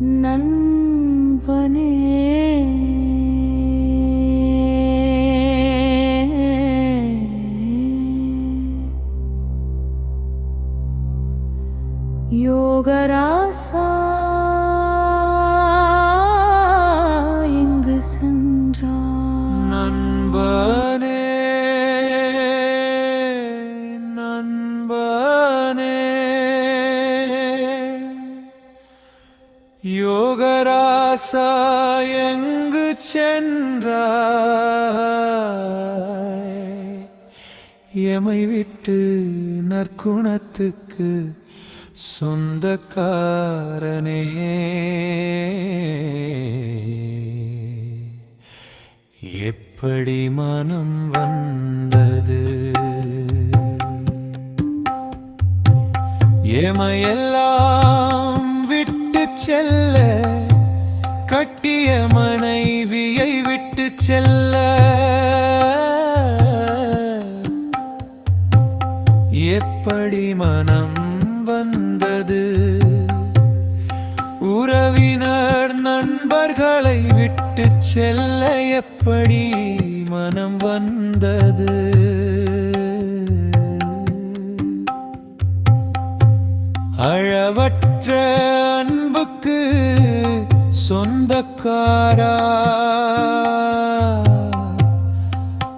நண்பனே. யோகராசா இங்கு சென்றார். நண்பன். யோகராசா எங்கு சென்றாய்? எமை விட்டு நற்குணத்துக்கு சொந்தக்காரனே. எப்படி மனம் வந்தது? எமையெல்லாம் விட்டு செல்ல கட்டிய மனைவியை விட்டு செல்ல. எப்படி மனம் வந்தது? உறவினர் நண்பர்களை விட்டு செல்ல எப்படி மனம் வந்தது? பெற்ற அன்புக்கு சொந்தக்காரா?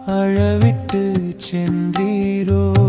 அழவிட்டு சென்றீரோ?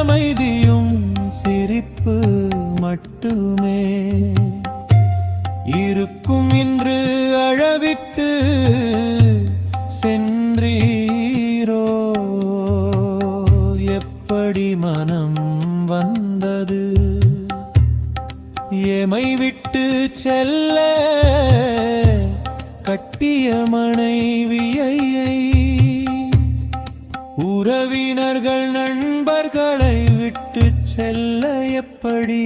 அமைதியும் சிரிப்பு மட்டுமே. இருக்கும் இன்று அழவிட்டு சென்றீரோ? எப்படி மனம் வந்தது? எமை விட்டு செல்ல கட்டிய மனைவியை உறவினர்கள் நண்பர்களை விட்டு செல்ல எப்படி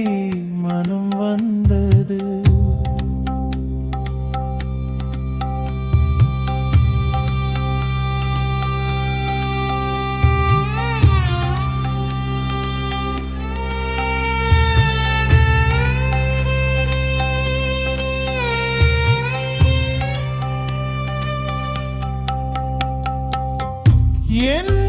மனம் வந்தது? என்